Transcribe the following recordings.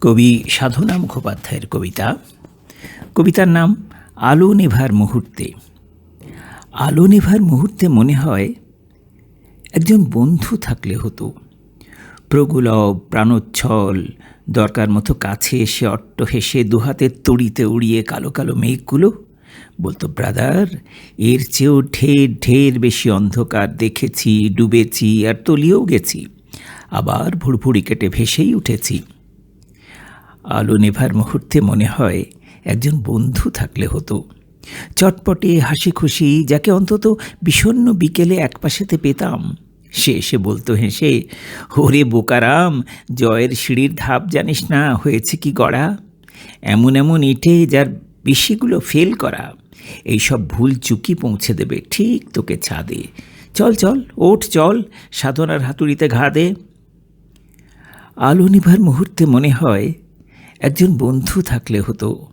কবি সাধনা মুখোপাধ্যায়ের কবিতা। কবিতার নাম আলো নেভার মুহূর্তে। আলো নেভার মুহূর্তে মনে হয় একজন বন্ধু থাকলে হতো। প্রগুলভ, প্রাণোচ্ছল, দরকার মতো কাছে এসে অট্ট হেসে দুহাতের তড়িতে উড়িয়ে কালো কালো মেঘগুলো বলতো, ব্রাদার, এর চেয়েও ঢের ঢের বেশি অন্ধকার দেখেছি, ডুবেছি আর তলিয়েও গেছি। আবার ভুড়ভুড়ি কেটে ভেসেই উঠেছি। আলো নেভার মুহূর্তে মনে হয় একজন বন্ধু থাকলে হতো। চটপটে হাসি খুশি যাকে অন্তত বিষণ্ণ বিকেলে একপাশেতে পেতাম। সে এসে বলতো হেসে, ওরে বোকারাম, জয়ের সিঁড়ির ধাপ জানিস না, হয়েছে কি গড়া? এমন এমন ইটে যার বেশিগুলো ফেল করা। এইসব ভুল চুকি পৌঁছে দেবে ঠিক তোকে ছাদে। চল চল, ওঠ, চল, সাধনার হাতুড়িতে ঘা দে। আলো নিভার মুহূর্তে মনে হয় একজন বন্ধু থাকলে হতো।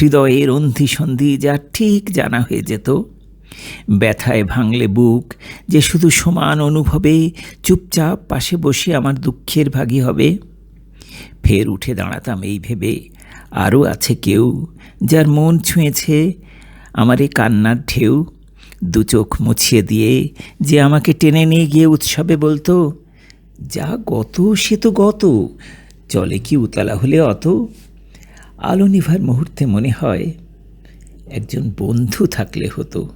হৃদয়ের অন্ধি সন্ধি যা ঠিক জানা হয়ে যেত। ব্যথায় ভাঙলে বুক, যে শুধু সমান অনুভবে, চুপচাপ পাশে বসে আমার দুঃখের ভাগী হবে। ফের উঠে দাঁড়াতাম এই ভেবে। আরও আছে কেউ যার মন ছুঁয়েছে আমার এই কান্নার ঢেউ। দু চোখ মুছিয়ে দিয়ে যে আমাকে টেনে নিয়ে গিয়ে উৎসবে বলতো, যা গত সে তো গত। চলে কি উতলা হলে অত? আলো নিভার মুহূর্তে মনে হয় একজন বন্ধু থাকলে হতো।